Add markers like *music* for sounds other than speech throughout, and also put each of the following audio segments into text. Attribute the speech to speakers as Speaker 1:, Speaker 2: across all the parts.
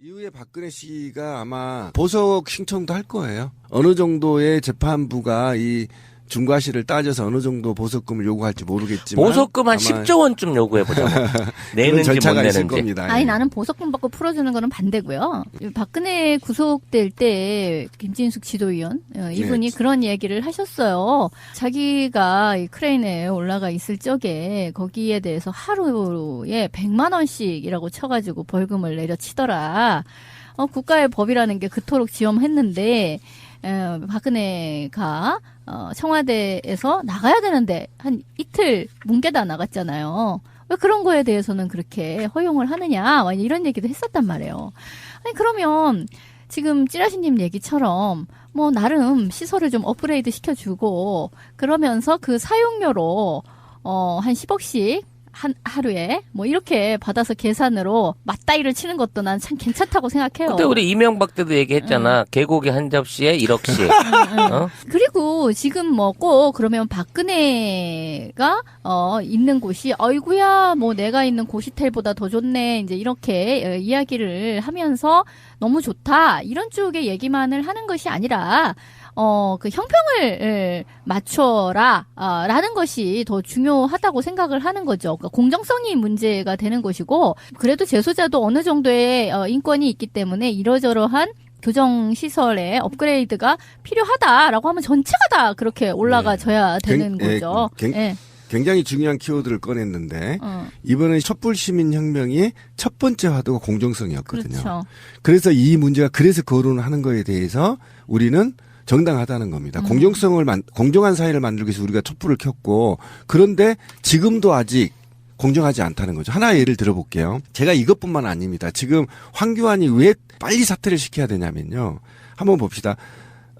Speaker 1: 이후에 박근혜 씨가 아마 보석 신청도 할 거예요. 어느 정도의 재판부가 이 중과실을 따져서 어느 정도 보석금을 요구할지 모르겠지만
Speaker 2: 보석금 한
Speaker 1: 아마
Speaker 2: 10조 원좀 요구해 보자고. *laughs*
Speaker 1: 그런
Speaker 2: 내는지 못
Speaker 1: 절차가 있을
Speaker 2: 내는지.
Speaker 1: 겁니다.
Speaker 3: 아니
Speaker 1: 예.
Speaker 3: 나는 보석금 받고 풀어주는 거는 반대고요. 박근혜 구속될 때 김진숙 지도위원 어, 이분이
Speaker 1: 네.
Speaker 3: 그런 얘기를 하셨어요. 자기가 이 크레인에 올라가 있을 적에 거기에 대해서 하루에 100만 원씩이라고 쳐가지고 벌금을 내려치더라. 어, 국가의 법이라는 게 그토록 지엄했는데 어, 박근혜가 어, 청와대에서 나가야 되는데 한 이틀 뭉개다 나갔잖아요. 왜 그런 거에 대해서는 그렇게 허용을 하느냐 막 이런 얘기도 했었단 말이에요. 아니 그러면 지금 찌라시님 얘기처럼 뭐 나름 시설을 좀 업그레이드 시켜주고 그러면서 그 사용료로 어 한 10억씩 한 하루에 뭐 이렇게 받아서 계산으로 맞다이를 치는 것도 난 참 괜찮다고 생각해요.
Speaker 2: 그때 우리 이명박 때도 얘기했잖아. 개고기 한 접시에 1억씩. 어?
Speaker 3: 그리고 지금 뭐 꼭 그러면 박근혜가 어 있는 곳이 어이구야 뭐 내가 있는 고시텔보다 더 좋네 이제 이렇게 어, 이야기를 하면서 너무 좋다 이런 쪽의 얘기만을 하는 것이 아니라 어 그 형평을 에, 맞춰라 아, 라는 것이 더 중요하다고 생각을 하는 거죠. 그러니까 공정성이 문제가 되는 것이고 그래도 재소자도 어느 정도의 어, 인권이 있기 때문에 이러저러한 교정 시설의 업그레이드가 필요하다라고 하면 전체가 다 그렇게 올라가져야 되는
Speaker 1: 굉- 예,
Speaker 3: 거죠.
Speaker 1: 굉-
Speaker 3: 예.
Speaker 1: 굉장히 중요한 키워드를 꺼냈는데
Speaker 3: 어,
Speaker 1: 이번은 촛불 시민 혁명의 첫 번째 화두가 공정성이었거든요.
Speaker 3: 그렇죠.
Speaker 1: 그래서 이 문제가 그래서 거론을 하는 거에 대해서 우리는 정당하다는 겁니다.
Speaker 3: 음.
Speaker 1: 공정성을 만, 공정한 사회를 만들기 위해서 우리가 촛불을 켰고 그런데 지금도 아직 공정하지 않다는 거죠. 하나 예를 들어볼게요. 제가 이것뿐만 아닙니다. 지금 황교안이 왜 빨리 사퇴를 시켜야 되냐면요. 한번 봅시다.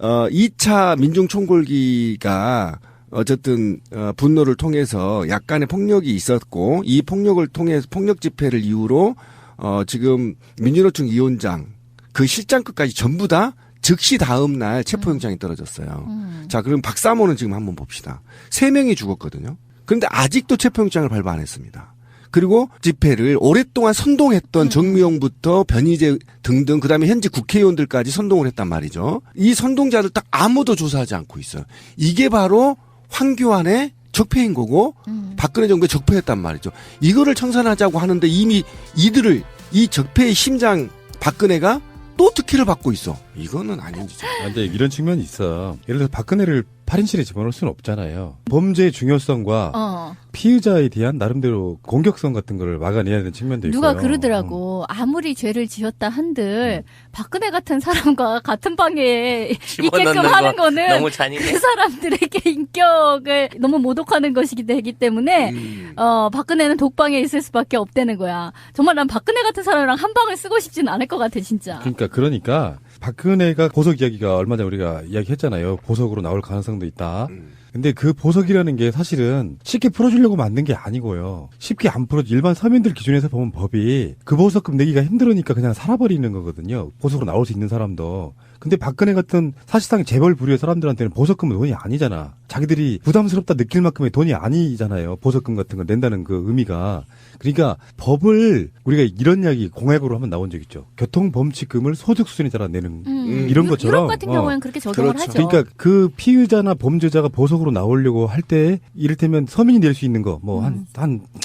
Speaker 1: 어, 2차 민중총궐기가 어쨌든 어, 분노를 통해서 약간의 폭력이 있었고 이 폭력을 통해서 폭력 집회를 이유로 어, 지금 민주노총 위원장 그 실장급까지 전부 다 즉시 다음 날 체포영장이 떨어졌어요.
Speaker 3: 음.
Speaker 1: 자, 그럼 박사모는 지금 한번 봅시다. 세 명이 죽었거든요. 그런데 아직도 체포영장을 발부 안 했습니다. 그리고 집회를 오랫동안 선동했던 정미용부터 변희재 등등 그다음에 현재 국회의원들까지 선동을 했단 말이죠. 이 선동자를 딱 아무도 조사하지 않고 있어요. 이게 바로 황교안의 적폐인 거고
Speaker 3: 음.
Speaker 1: 박근혜 정부의 적폐였단 말이죠. 이거를 청산하자고 하는데 이미 이들을 이 적폐의 심장 박근혜가 또 특혜를 받고 있어. 이거는 아닌지.
Speaker 4: 아, 근데 이런 측면이 있어. 예를 들어서 박근혜를 8인실에 집어넣을 수는 없잖아요. 범죄의 중요성과
Speaker 3: 어.
Speaker 4: 피의자에 대한 나름대로 공격성 같은 거를 막아내야 되는 측면도 있고요.
Speaker 3: 누가 그러더라고. 아무리 죄를 지었다 한들 박근혜 같은 사람과 *laughs* 같은 방에 *laughs* 있게끔 하는
Speaker 2: 거
Speaker 3: 거는. 그 사람들에게 *laughs* 인격을 너무 모독하는 것이 되기 때문에
Speaker 1: 음.
Speaker 3: 어 박근혜는 독방에 있을 수밖에 없다는 거야. 정말 난 박근혜 같은 사람이랑 한 방을 쓰고 싶지는 않을 것 같아 진짜.
Speaker 4: 그러니까 그러니까 박근혜가 보석 이야기가 얼마 전에 우리가 이야기했잖아요. 보석으로 나올 가능성도 있다.
Speaker 1: 음.
Speaker 4: 근데 그 보석이라는 게 사실은 쉽게 풀어주려고 만든 게 아니고요. 쉽게 안 풀어 일반 서민들 기준에서 보면 법이 그 보석금 내기가 힘들으니까 그냥 살아버리는 거거든요. 보석으로 나올 수 있는 사람도. 근데 박근혜 같은 사실상 재벌 부류의 사람들한테는 보석금은 돈이 아니잖아. 자기들이 부담스럽다 느낄 만큼의 돈이 아니잖아요. 보석금 같은 걸 낸다는 그 의미가. 그러니까 법을 우리가 이런 이야기 공약으로 한번 나온 적 있죠. 교통범칙금을 소득 수준에 따라 내는
Speaker 3: 음,
Speaker 4: 이런
Speaker 3: 유-
Speaker 4: 것처럼,
Speaker 3: 유럽 같은
Speaker 4: 어.
Speaker 3: 경우에는 그렇게 적용을
Speaker 1: 그렇죠.
Speaker 3: 하죠.
Speaker 4: 그러니까 그 피의자나 범죄자가 보석 으로 나오려고 할 때 이를테면 서민이 낼 수 있는 거뭐한한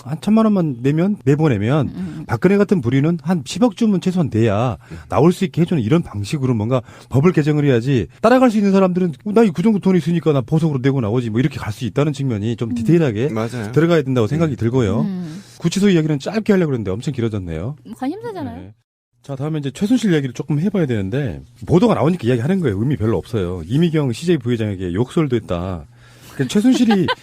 Speaker 4: 한 천만 원만 내면 내보내면
Speaker 3: 음.
Speaker 4: 박근혜 같은 부류는 한 10억 주면 최소한 내야 나올 수 있게 해주는 이런 방식으로 뭔가 법을 개정을 해야지 따라갈 수 있는 사람들은 나 이 그 정도 돈이 있으니까 나 보석으로 내고 나오지 뭐 이렇게 갈 수 있다는 측면이 좀 디테일하게
Speaker 1: 맞아요.
Speaker 4: 들어가야 된다고 생각이 들고요.
Speaker 3: 음.
Speaker 4: 구치소 이야기는 짧게 하려고 그랬는데 엄청 길어졌네요.
Speaker 3: 관심사잖아요.
Speaker 4: 네. 자, 다음에 이제 최순실 이야기를 조금 해봐야 되는데, 보도가 나오니까 이야기 하는 거예요. 의미 별로 없어요. 이미경 CJ 부회장에게 욕설도 했다. 그 최순실이, *laughs*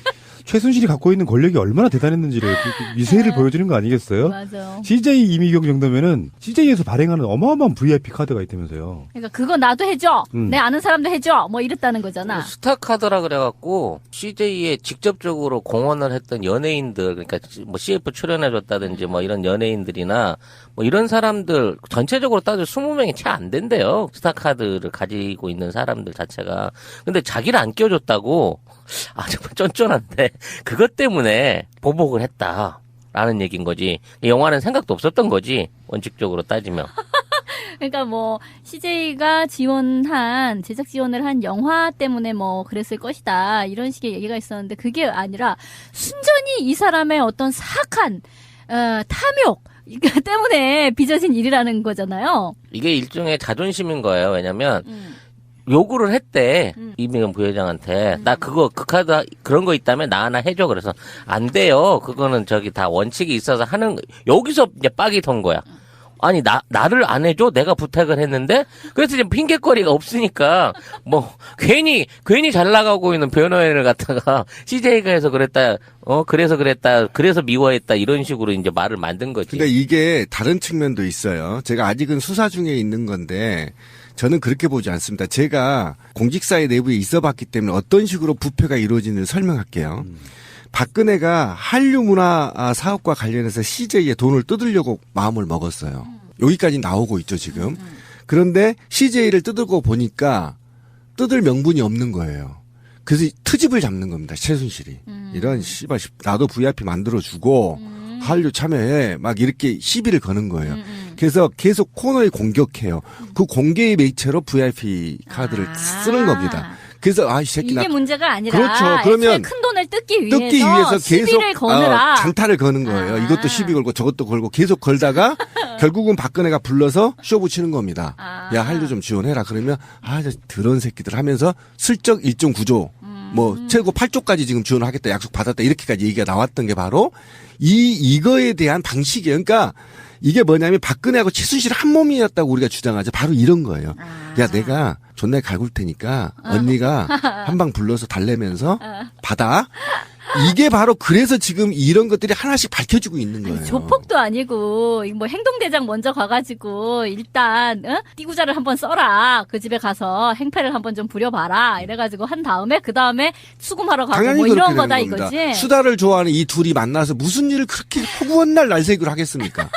Speaker 4: 최순실이 갖고 있는 권력이 얼마나 대단했는지를 그- 그 미세를 보여주는 거 아니겠어요?
Speaker 3: 맞아.
Speaker 4: CJ 이미경 정도면은 CJ에서 발행하는 어마어마한 VIP 카드가 있다면서요.
Speaker 3: 그러니까 그거 나도 해줘.
Speaker 4: 음.
Speaker 3: 내 아는 사람도 해줘. 뭐 이랬다는 거잖아.
Speaker 2: 스타 카드라 그래갖고 CJ에 직접적으로 공헌을 했던 연예인들 그러니까 뭐 CF 출연해줬다든지 뭐 이런 연예인들이나 뭐 이런 사람들 전체적으로 따져 20명이 채 안 된대요 스타 카드를 가지고 있는 사람들 자체가 근데 자기를 안 껴줬다고 아 정말 쫀쫀한데 그것 때문에 보복을 했다 라는 얘기인 거지 이 영화는 생각도 없었던 거지 원칙적으로 따지면 *laughs*
Speaker 3: 그러니까 뭐 CJ가 지원한 제작 지원을 한 영화 때문에 뭐 그랬을 것이다 이런 식의 얘기가 있었는데 그게 아니라 순전히 이 사람의 어떤 사악한 어, 탐욕 *laughs* 때문에 빚어진 일이라는 거잖아요.
Speaker 2: 이게 일종의 자존심인 거예요. 왜냐면
Speaker 3: 음.
Speaker 2: 요구를 했대
Speaker 3: 음.
Speaker 2: 이민경 부회장한테. 나 그거 그 카드 그런 거 있다면 나 하나 해줘. 그래서 안 돼요. 그거는 저기 다 원칙이 있어서 하는 여기서 이제 빡이 턴 거야 아니 나 나를 안 해줘 내가 부탁을 했는데 그래서 지금 핑계거리가 없으니까 뭐 괜히 괜히 잘 나가고 있는 변호인을 갖다가 *laughs* CJ가 해서 그랬다 어 그래서 그랬다 그래서 미워했다 이런 식으로 이제 말을 만든 거지
Speaker 1: 근데 이게 다른 측면도 있어요. 제가 아직은 수사 중에 있는 건데 저는 그렇게 보지 않습니다. 제가 공직사회 내부에 있어 봤기 때문에 어떤 식으로 부패가 이루어지는지 설명할게요. 박근혜가 한류 문화 아, 사업과 관련해서 CJ에 돈을 뜯으려고 마음을 먹었어요. 여기까지 나오고 있죠, 지금. 그런데 CJ를 뜯고 보니까 뜯을 명분이 없는 거예요. 그래서 트집을 잡는 겁니다, 최순실이. 이런 씨발, 씨, 나도 VIP 만들어주고, 한류 참여해. 막 이렇게 시비를 거는 거예요. 그래서 계속 코너에 공격해요. 그 공개의 매체로 VIP 카드를
Speaker 3: 아.
Speaker 1: 쓰는 겁니다. 그래서 아, 이 새끼 나
Speaker 3: 이게 문제가 아니라
Speaker 1: 그렇죠. 그러면
Speaker 3: 큰 돈을 뜯기 위해서,
Speaker 1: 뜯기 위해서 계속
Speaker 3: 시비를 거느라
Speaker 1: 어, 장타를 거는 거예요.
Speaker 3: 아.
Speaker 1: 이것도 시비 걸고 저것도 걸고 계속 걸다가 *laughs* 결국은 박근혜가 불러서 쇼 붙이는 겁니다.
Speaker 3: 아.
Speaker 1: 야 한류 좀 지원해라. 그러면 아저 더러운 새끼들 하면서 슬쩍 1.9조
Speaker 3: 음.
Speaker 1: 뭐 최고 8조까지 지금 지원하겠다 약속 받았다 이렇게까지 얘기가 나왔던 게 바로 이 이거에 대한 방식이에요. 그러니까 이게 뭐냐면 박근혜하고 최순실 한 몸이었다고 우리가 주장하죠. 바로 이런 거예요.
Speaker 3: 아.
Speaker 1: 야 내가 존나 갈굴 테니까 언니가 *laughs* 한 방 불러서 달래면서
Speaker 3: 어.
Speaker 1: 받아. 이게 바로 그래서 지금 이런 것들이 하나씩 밝혀지고 있는 거예요.
Speaker 3: 아니, 조폭도 아니고 뭐 행동대장 먼저 가가지고 일단 어? 띠구자를 한번 써라 그 집에 가서 행패를 한번 좀 부려봐라 이래가지고 한 다음에 그 다음에 수금하러 가고 뭐 이런 거다
Speaker 1: 겁니다.
Speaker 3: 이거지.
Speaker 1: 수다를 좋아하는 이 둘이 만나서 무슨 일을 그렇게 허구한 날 날새기로 하겠습니까?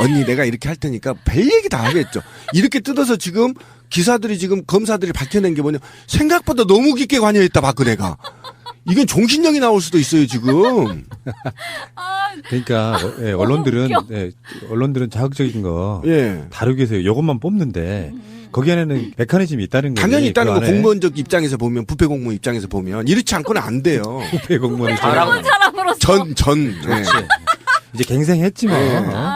Speaker 1: 언니 내가 이렇게 할 테니까 별 얘기 다 하겠죠. 이렇게 뜯어서 지금 기사들이 지금 검사들이 밝혀낸 게 뭐냐 생각보다 너무 깊게 관여했다 박근혜가. 이건 종신령이 나올 수도 있어요 지금.
Speaker 4: 그러니까 어, 예, 언론들은. 예, 언론들은 자극적인 거
Speaker 1: 예.
Speaker 4: 다루기 위해서 이것만 뽑는데 거기 안에는 메커니즘이 있다는 거예요.
Speaker 1: 당연히 있다는 거 공무원적 입장에서 보면 부패 공무원 입장에서 보면 이렇지 않고는 안 돼요. *laughs*
Speaker 4: 부패 공무원이
Speaker 2: 잘하고
Speaker 3: 그런 사람으로서
Speaker 1: 전 전. 네.
Speaker 4: 이제 갱생했지만?
Speaker 3: 아,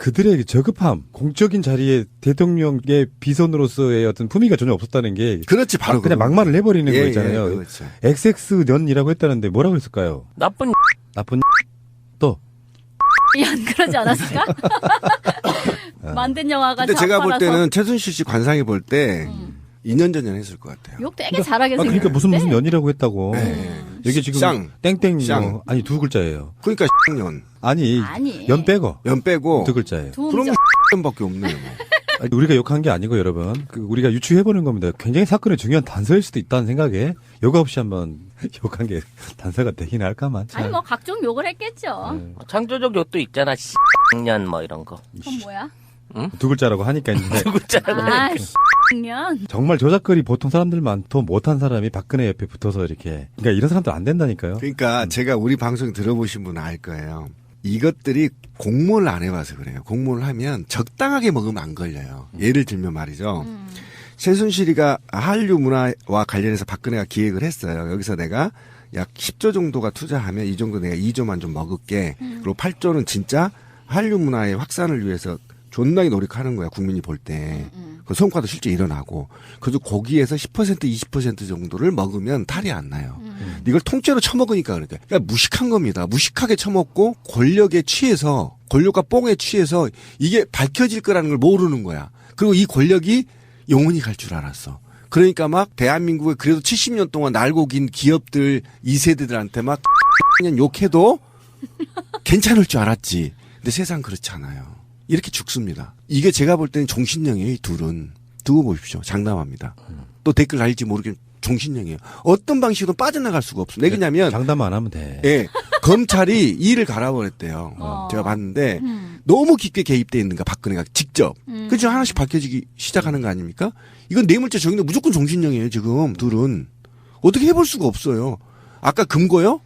Speaker 4: 그들의 저급함, 공적인 자리에 대통령의 비선으로서의 어떤 품위가 전혀 없었다는 게
Speaker 1: 그렇지 바로
Speaker 4: 막 그냥
Speaker 1: 그거.
Speaker 4: 막말을 해버리는
Speaker 1: 예,
Speaker 4: 거 있잖아요.
Speaker 1: 예, 그렇죠.
Speaker 4: XX 년이라고 했다는데 뭐라고 했을까요?
Speaker 2: 나쁜
Speaker 4: 나쁜
Speaker 3: 또연 그러지 않았을까? *laughs* 만든 영화가
Speaker 1: 근데 제가 볼 때는 최순실 씨 관상이 볼때
Speaker 3: 음.
Speaker 1: 2년 전에 했을 것 같아요.
Speaker 3: 욕 되게 잘하게
Speaker 4: 아,
Speaker 3: 생겼는데
Speaker 4: 그러니까 무슨 무슨 년이라고 했다고.
Speaker 1: 네.
Speaker 4: 여기 지금
Speaker 1: 쌍.
Speaker 4: 땡땡
Speaker 1: 쌍.
Speaker 4: 뭐 아니 두 글자예요.
Speaker 1: 그러니까 년.
Speaker 4: 아니,
Speaker 3: 아니.
Speaker 4: 연 빼고
Speaker 1: 연 빼고
Speaker 4: 두 글자예요.
Speaker 3: 음절.
Speaker 1: 년밖에 없네요. 뭐. *laughs*
Speaker 4: 아니, 우리가 욕한 게 아니고 여러분 그 우리가 유추해보는 겁니다. 굉장히 사건의 중요한 단서일 수도 있다는 생각에 요가 없이 한번 *laughs* 욕한 게 단서가 되긴 할까만. 참.
Speaker 3: 아니 뭐 각종 욕을 했겠죠.
Speaker 4: 네.
Speaker 2: 창조적 욕도 있잖아 년뭐 이런 거
Speaker 3: 그건 뭐야?
Speaker 4: 두 글자라고 하니까 이제 *laughs*
Speaker 2: 두 글자라고
Speaker 3: 아, 년.
Speaker 4: 정말 조작거리 보통 사람들만 더 못한 사람이 박근혜 옆에 붙어서 이렇게 그러니까 이런 사람들 안 된다니까요.
Speaker 1: 그러니까 제가 우리 방송 들어보신 분은 알 거예요. 이것들이 공모를 안 해봐서 그래요. 공모를 하면 적당하게 먹으면 안 걸려요. 예를 들면 말이죠.
Speaker 3: 음.
Speaker 1: 최순실이가 한류 문화와 관련해서 박근혜가 기획을 했어요. 여기서 내가 약 10조 정도가 투자하면 이 정도 내가 2조만 좀 먹을게. 그리고 8조는 진짜 한류 문화의 확산을 위해서 존나게 노력하는 거야. 국민이 볼 때. 그 성과도 실제 일어나고. 그래서 거기에서 10% 20% 정도를 먹으면 탈이 안 나요. 이걸 통째로 처먹으니까 그래. 그러니까 무식한 겁니다. 무식하게 처먹고 권력에 취해서 권력과 뽕에 취해서 이게 밝혀질 거라는 걸 모르는 거야. 그리고 이 권력이 영원히 갈 줄 알았어. 그러니까 막 대한민국에 그래도 70년 동안 날고 긴 기업들 2세대들한테 막 *laughs* 그냥 욕해도 괜찮을 줄 알았지. 근데 세상 그렇지 않아요. 이렇게 죽습니다. 이게 제가 볼 때는 종신령이에요, 이 둘은. 두고 보십시오. 장담합니다. 또 댓글 달릴지 모르겠지만 종신령이에요. 어떤 방식으로 빠져나갈 수가 없어. 왜 그러냐면
Speaker 4: 장담 안 하면 돼.
Speaker 1: 예, 검찰이 일을 갈아버렸대요.
Speaker 3: 어.
Speaker 1: 제가 봤는데
Speaker 3: 음.
Speaker 1: 너무 깊게 개입돼 있는가 박근혜가 직접.
Speaker 3: 음.
Speaker 1: 그죠 하나씩 밝혀지기 시작하는 거 아닙니까? 이건 뇌물죄 적인데 무조건 종신령이에요 지금 둘은 어떻게 해볼 수가 없어요. 아까 금고요?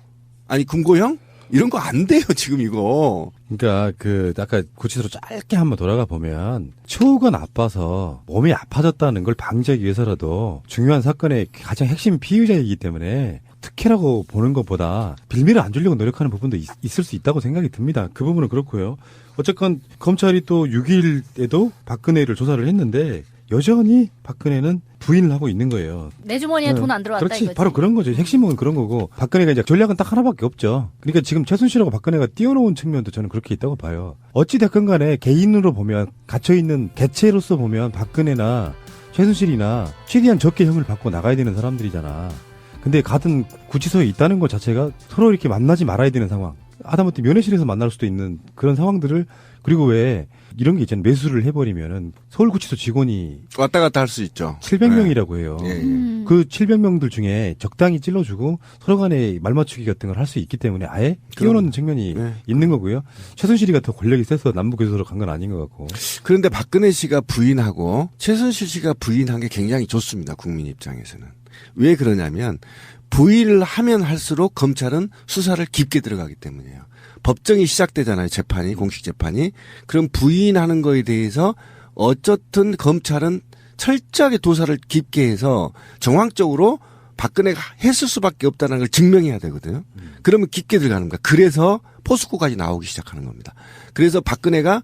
Speaker 1: 아니 금고형? 이런 거 안 돼요, 지금 이거.
Speaker 4: 그러니까 그 아까 구치소로 짧게 한번 돌아가 보면 추우가 나빠서 몸이 아파졌다는 걸 방지하기 위해서라도 중요한 사건의 가장 핵심 피의자이기 때문에 특혜라고 보는 것보다 빌미를 안 주려고 노력하는 부분도 있, 을수 있다고 생각이 듭니다. 그 부분은 그렇고요. 어쨌건 검찰이 또 6일에도 박근혜를 조사를 했는데 여전히 박근혜는 부인을 하고 있는 거예요.
Speaker 3: 내 주머니에
Speaker 4: 네.
Speaker 3: 돈안 들어왔다
Speaker 4: 그렇지.
Speaker 3: 이거지.
Speaker 4: 바로 그런 거죠. 핵심은 그런 거고. 박근혜가 이제 전략은 딱 하나밖에 없죠. 그러니까 지금 최순실하고 박근혜가 띄워놓은 측면도 저는 그렇게 있다고 봐요. 어찌 됐건 간에 개인으로 보면, 갇혀 있는 개체로서 보면 박근혜나 최순실이나 최대한 적게 형을 받고 나가야 되는 사람들이잖아. 근데 같은 구치소에 있다는 것 자체가 서로 이렇게 만나지 말아야 되는 상황. 하다못해 면회실에서 만날 수도 있는 그런 상황들을 그리고 왜 이런 게 있잖아요. 매수를 해버리면은 서울구치소 직원이
Speaker 1: 왔다 갔다 할 수 있죠.
Speaker 4: 700명이라고 해요.
Speaker 1: 예, 예.
Speaker 3: 음.
Speaker 4: 그 700명들 중에 적당히 찔러주고 서로 간에 말 맞추기 같은 걸 할 수 있기 때문에 아예 끼워놓는 측면이
Speaker 1: 네.
Speaker 4: 있는 거고요. 최순실이가 더 권력이 세서 남북교도소로 간 건 아닌 것 같고.
Speaker 1: 그런데 박근혜 씨가 부인하고 최순실 씨가 부인한 게 굉장히 좋습니다. 국민 입장에서는. 왜 그러냐면 부인을 하면 할수록 검찰은 수사를 깊게 들어가기 때문이에요. 법정이 시작되잖아요. 재판이 공식 재판이. 그럼 부인하는 거에 대해서 어쨌든 검찰은 철저하게 도사를 깊게 해서 정황적으로 박근혜가 했을 수밖에 없다는 걸 증명해야 되거든요. 그러면 깊게 들어가는 거야. 그래서 포스코까지 나오기 시작하는 겁니다. 그래서 박근혜가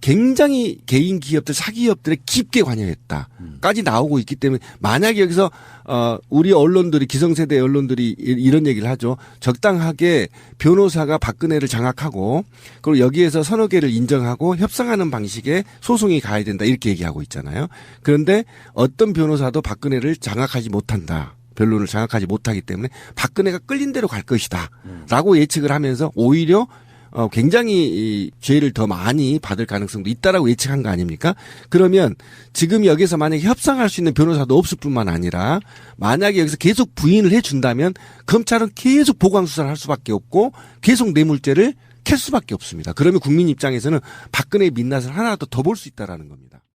Speaker 1: 굉장히 개인 기업들 사기업들에 깊게 관여했다까지 나오고 있기 때문에 만약에 여기서 어 우리 언론들이 기성세대 언론들이 이- 이런 얘기를 하죠. 적당하게 변호사가 박근혜를 장악하고 그리고 여기에서 서너 개를 인정하고 협상하는 방식의 소송이 가야 된다 이렇게 얘기하고 있잖아요. 그런데 어떤 변호사도 박근혜를 장악하지 못한다. 변론을 장악하지 못하기 때문에 박근혜가 끌린 대로 갈 것이다라고 예측을 하면서 오히려 어, 굉장히 이 죄를 더 많이 받을 가능성도 있다라고 예측한 거 아닙니까? 그러면 지금 여기서 만약에 협상할 수 있는 변호사도 없을 뿐만 아니라 만약에 여기서 계속 부인을 해준다면 검찰은 계속 보강 수사를 할 수밖에 없고 계속 뇌물죄를 캘 수밖에 없습니다. 그러면 국민 입장에서는 박근혜의 민낯을 하나 더더볼수 있다라는 겁니다.